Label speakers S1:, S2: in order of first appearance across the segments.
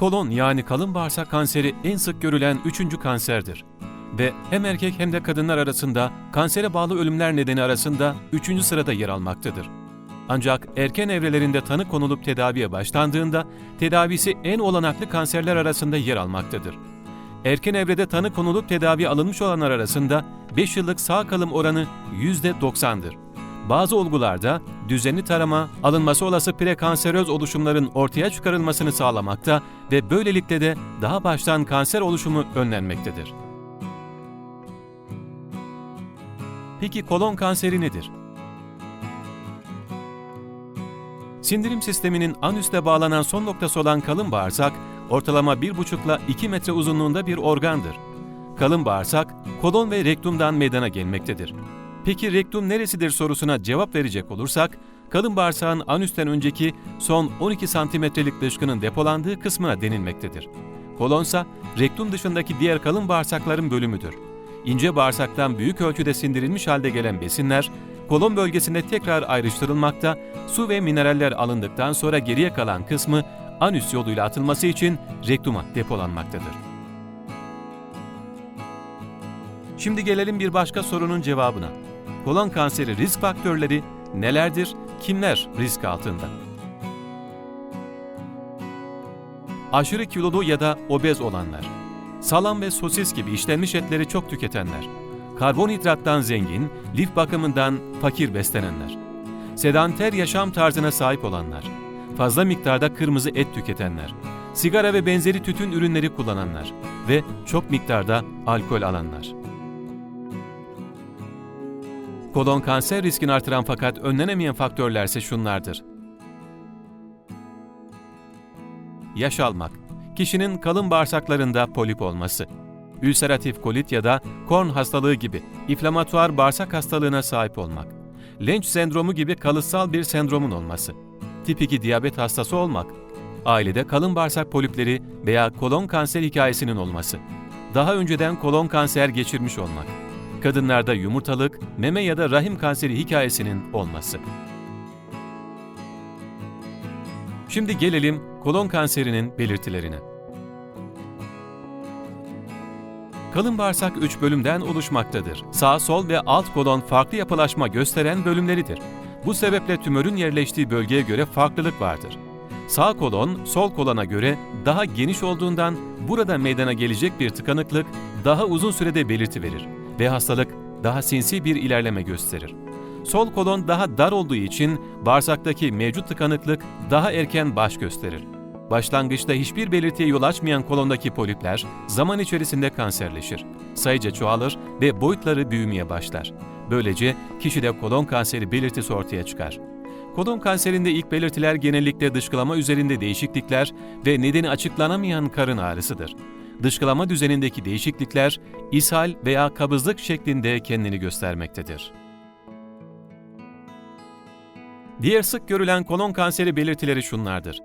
S1: Kolon yani kalın bağırsak kanseri en sık görülen üçüncü kanserdir. Ve hem erkek hem de kadınlar arasında kansere bağlı ölümler nedeni arasında üçüncü sırada yer almaktadır. Ancak erken evrelerinde tanı konulup tedaviye başlandığında tedavisi en olanaklı kanserler arasında yer almaktadır. Erken evrede tanı konulup tedavi alınmış olanlar arasında 5 yıllık sağ kalım oranı %90'dır. Bazı olgularda düzenli tarama, alınması olası prekanseröz oluşumların ortaya çıkarılmasını sağlamakta ve böylelikle de daha baştan kanser oluşumu önlenmektedir. Peki kolon kanseri nedir? Sindirim sisteminin anüste bağlanan son noktası olan kalın bağırsak, ortalama 1,5 ile 2 metre uzunluğunda bir organdır. Kalın bağırsak, kolon ve rektumdan meydana gelmektedir. Peki rektum neresidir sorusuna cevap verecek olursak, kalın bağırsağın anüsten önceki son 12 santimetrelik dışkının depolandığı kısmına denilmektedir. Kolonsa, rektum dışındaki diğer kalın bağırsakların bölümüdür. İnce bağırsaktan büyük ölçüde sindirilmiş halde gelen besinler, kolon bölgesinde tekrar ayrıştırılmakta, su ve mineraller alındıktan sonra geriye kalan kısmı anüs yoluyla atılması için rektuma depolanmaktadır. Şimdi gelelim bir başka sorunun cevabına. Kolon kanseri risk faktörleri nelerdir, kimler risk altında? Aşırı kilolu ya da obez olanlar, salam ve sosis gibi işlenmiş etleri çok tüketenler, karbonhidrattan zengin, lif bakımından fakir beslenenler, sedanter yaşam tarzına sahip olanlar, fazla miktarda kırmızı et tüketenler, sigara ve benzeri tütün ürünleri kullananlar ve çok miktarda alkol alanlar. Kolon kanser riskini artıran fakat önlenemeyen faktörlerse şunlardır. Yaş almak, kişinin kalın bağırsaklarında polip olması, ülseratif kolit ya da Korn hastalığı gibi inflamatuar bağırsak hastalığına sahip olmak, Lynch sendromu gibi kalıtsal bir sendromun olması, tip 2 diyabet hastası olmak, ailede kalın bağırsak polipleri veya kolon kanser hikayesinin olması, daha önceden kolon kanser geçirmiş olmak, kadınlarda yumurtalık, meme ya da rahim kanseri hikayesinin olması. Şimdi gelelim kolon kanserinin belirtilerine. Kalın bağırsak 3 bölümden oluşmaktadır. Sağ, sol ve alt kolon farklı yapılaşma gösteren bölümleridir. Bu sebeple tümörün yerleştiği bölgeye göre farklılık vardır. Sağ kolon, sol kolona göre daha geniş olduğundan burada meydana gelecek bir tıkanıklık daha uzun sürede belirti verir ve hastalık daha sinsi bir ilerleme gösterir. Sol kolon daha dar olduğu için bağırsaktaki mevcut tıkanıklık daha erken baş gösterir. Başlangıçta hiçbir belirtiye yol açmayan kolondaki polipler zaman içerisinde kanserleşir. Sayıca çoğalır ve boyutları büyümeye başlar. Böylece kişide kolon kanseri belirtisi ortaya çıkar. Kolon kanserinde ilk belirtiler genellikle dışkılama üzerinde değişiklikler ve nedeni açıklanamayan karın ağrısıdır. Dışkılama düzenindeki değişiklikler ishal veya kabızlık şeklinde kendini göstermektedir. Diğer sık görülen kolon kanseri belirtileri şunlardır.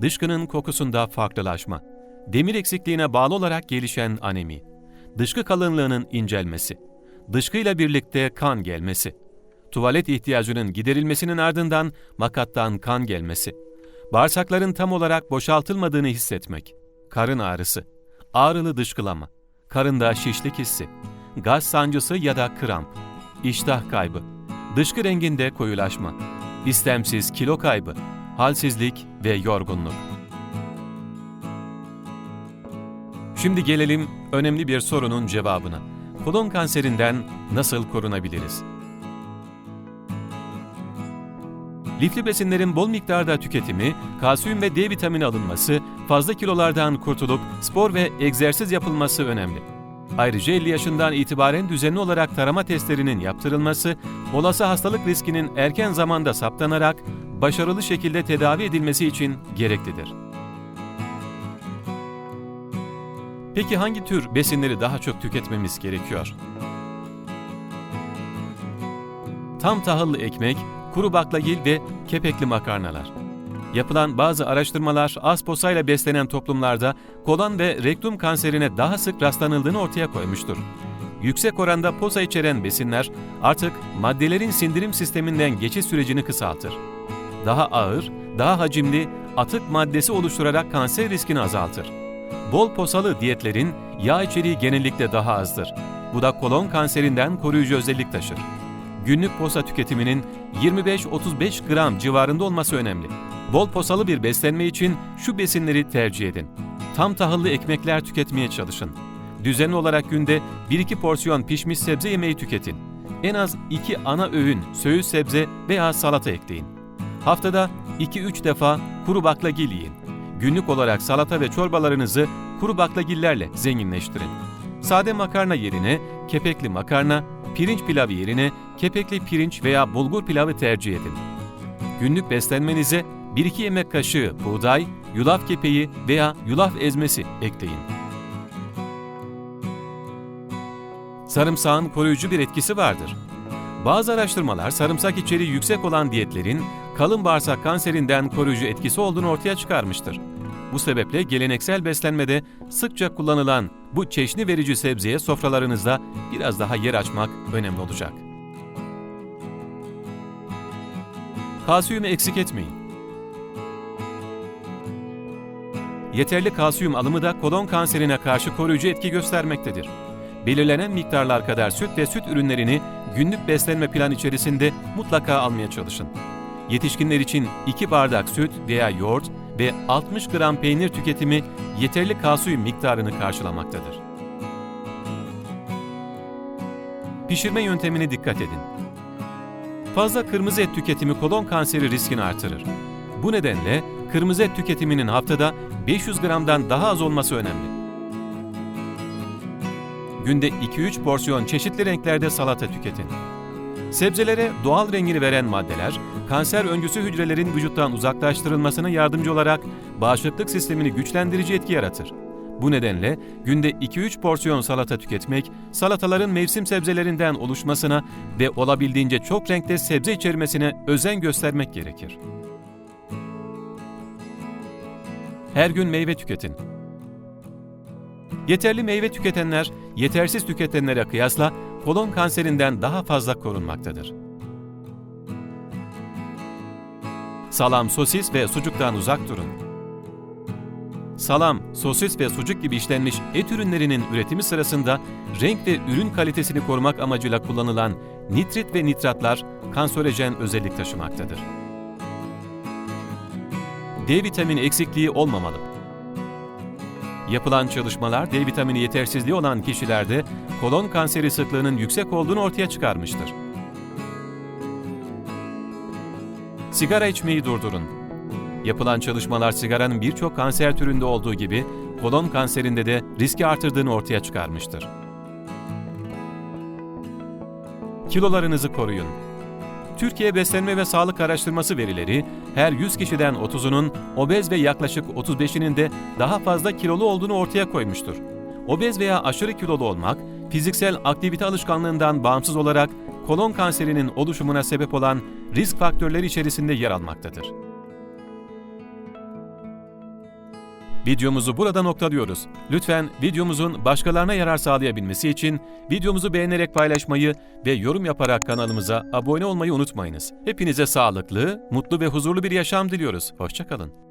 S1: Dışkının kokusunda farklılaşma, demir eksikliğine bağlı olarak gelişen anemi, dışkı kalınlığının incelmesi, dışkıyla birlikte kan gelmesi, tuvalet ihtiyacının giderilmesinin ardından makattan kan gelmesi, bağırsakların tam olarak boşaltılmadığını hissetmek, karın ağrısı, ağrılı dışkılama, karında şişlik hissi, gaz sancısı ya da kramp, iştah kaybı, dışkı renginde koyulaşma, istemsiz kilo kaybı, halsizlik ve yorgunluk. Şimdi gelelim önemli bir sorunun cevabına. Kolon kanserinden nasıl korunabiliriz? Lifli besinlerin bol miktarda tüketimi, kalsiyum ve D vitamini alınması, fazla kilolardan kurtulup spor ve egzersiz yapılması önemli. Ayrıca 50 yaşından itibaren düzenli olarak tarama testlerinin yaptırılması, olası hastalık riskinin erken zamanda saptanarak başarılı şekilde tedavi edilmesi için gereklidir. Peki hangi tür besinleri daha çok tüketmemiz gerekiyor? Tam tahıllı ekmek, kuru baklagil ve kepekli makarnalar. Yapılan bazı araştırmalar az posayla beslenen toplumlarda kolon ve rektum kanserine daha sık rastlanıldığını ortaya koymuştur. Yüksek oranda posa içeren besinler artık maddelerin sindirim sisteminden geçiş sürecini kısaltır. daha ağır, daha hacimli atık maddesi oluşturarak kanser riskini azaltır. Bol posalı diyetlerin yağ içeriği genellikle daha azdır. Bu da kolon kanserinden koruyucu özellik taşır. Günlük posa tüketiminin 25-35 gram civarında olması önemli. Bol posalı bir beslenme için şu besinleri tercih edin. Tam tahıllı ekmekler tüketmeye çalışın. Düzenli olarak günde 1-2 porsiyon pişmiş sebze yemeği tüketin. En az 2 ana öğün söğüş sebze veya salata ekleyin. Haftada 2-3 defa kuru baklagil yiyin. Günlük olarak salata ve çorbalarınızı kuru baklagillerle zenginleştirin. Sade makarna yerine kepekli makarna, pirinç pilavı yerine kepekli pirinç veya bulgur pilavı tercih edin. Günlük beslenmenize 1-2 yemek kaşığı buğday, yulaf kepeği veya yulaf ezmesi ekleyin. Sarımsağın koruyucu bir etkisi vardır. Bazı araştırmalar sarımsak içeriği yüksek olan diyetlerin kalın bağırsak kanserinden koruyucu etkisi olduğunu ortaya çıkarmıştır. Bu sebeple geleneksel beslenmede sıkça kullanılan bu çeşni verici sebzeye sofralarınızda biraz daha yer açmak önemli olacak. Kalsiyumu eksik etmeyin. Yeterli kalsiyum alımı da kolon kanserine karşı koruyucu etki göstermektedir. Belirlenen miktarlar kadar süt ve süt ürünlerini günlük beslenme plan içerisinde mutlaka almaya çalışın. Yetişkinler için 2 bardak süt veya yoğurt ve 60 gram peynir tüketimi yeterli kalsiyum miktarını karşılamaktadır. Pişirme yöntemine dikkat edin. Fazla kırmızı et tüketimi kolon kanseri riskini artırır. Bu nedenle kırmızı et tüketiminin haftada 500 gramdan daha az olması önemli. Günde 2-3 porsiyon çeşitli renklerde salata tüketin. Sebzelere doğal rengini veren maddeler, kanser öncüsü hücrelerin vücuttan uzaklaştırılmasına yardımcı olarak bağışıklık sistemini güçlendirici etki yaratır. Bu nedenle günde 2-3 porsiyon salata tüketmek, salataların mevsim sebzelerinden oluşmasına ve olabildiğince çok renkte sebze içermesine özen göstermek gerekir. Her gün meyve tüketin. Yeterli meyve tüketenler, yetersiz tüketenlere kıyasla kolon kanserinden daha fazla korunmaktadır. Salam, sosis ve sucuktan uzak durun. Salam, sosis ve sucuk gibi işlenmiş et ürünlerinin üretimi sırasında renk ve ürün kalitesini korumak amacıyla kullanılan nitrit ve nitratlar kanserojen özellik taşımaktadır. D vitamini eksikliği olmamalı. Yapılan çalışmalar D vitamini yetersizliği olan kişilerde kolon kanseri sıklığının yüksek olduğunu ortaya çıkarmıştır. Sigara içmeyi durdurun. Yapılan çalışmalar sigaranın birçok kanser türünde olduğu gibi kolon kanserinde de riski artırdığını ortaya çıkarmıştır. Kilolarınızı koruyun. Türkiye Beslenme ve Sağlık Araştırması verileri her 100 kişiden 30'unun obez ve yaklaşık 35'inin de daha fazla kilolu olduğunu ortaya koymuştur. Obez veya aşırı kilolu olmak, fiziksel aktivite alışkanlığından bağımsız olarak kolon kanserinin oluşumuna sebep olan risk faktörleri içerisinde yer almaktadır. Videomuzu burada noktalıyoruz. Lütfen videomuzun başkalarına yarar sağlayabilmesi için videomuzu beğenerek paylaşmayı ve yorum yaparak kanalımıza abone olmayı unutmayınız. Hepinize sağlıklı, mutlu ve huzurlu bir yaşam diliyoruz. Hoşçakalın.